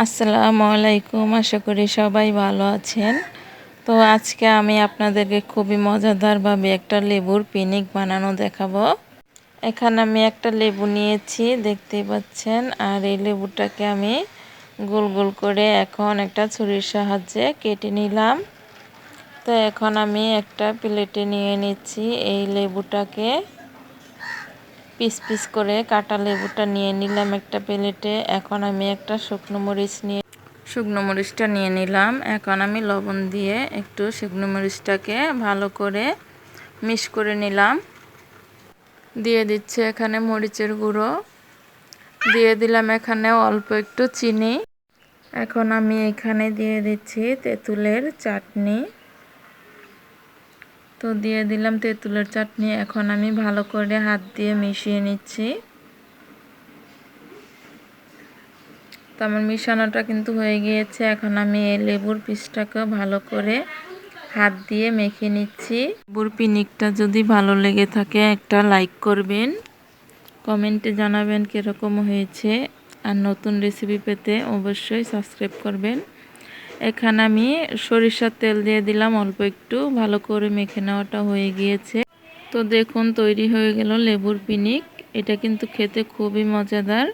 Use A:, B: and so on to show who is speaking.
A: আসসালামু আলাইকুম, আশা করি সবাই ভালো আছেন। তো আজকে আমি আপনাদেরকে খুবই মজাদারভাবে একটা লেবুর পিনিক বানানো দেখাবো। এখানে আমি একটা লেবু নিয়েছি, দেখতেই পাচ্ছেন। আর এই লেবুটাকে আমি গোল গোল করে এখন একটা ছুরির সাহায্যে কেটে নিলাম। তো এখন আমি একটা প্লেটে নিয়ে নিচ্ছি এই লেবুটাকে। পিস পিস করে কাটা লেবুটা নিয়ে নিলাম একটা প্লেটে। এখন আমি একটা শুকনো মরিচ নিয়ে শুকনো মরিচটা নিয়ে নিলাম। এখন আমি লবণ দিয়ে একটু শুকনো মরিচটাকে ভালো করে মিশ করে নিলাম। দিয়ে দিচ্ছে এখানে মরিচের গুঁড়ো। দিয়ে দিলাম এখানে অল্প একটু চিনি। এখন আমি এখানে দিয়ে দিচ্ছি তেঁতুলের চাটনি। তো দিয়ে দিলাম তেঁতুলের চাটনি। এখন আমি ভালো করে হাত দিয়ে মিশিয়ে নিচ্ছি। তো আমার মিশানোটা কিন্তু হয়ে গিয়েছে। এখন আমি এই লেবুর পিসটাকে ভালো করে হাত দিয়ে মেখে নিচ্ছি। লেবুর পিনিকটা যদি ভালো লেগে থাকে, একটা লাইক করবেন। কমেন্টে জানাবেন কীরকম হয়েছে। আর নতুন রেসিপি পেতে অবশ্যই সাবস্ক্রাইব করবেন। এখানে আমি সরিষার তেল দিয়ে দিলাম, অল্প একটু। ভালো করে মেখে নেওয়াটা হয়ে গিয়েছে। তো দেখুন, তৈরি হয়ে গেল লেবুর পিনিক। এটা কিন্তু খেতে খুবই মজাদার।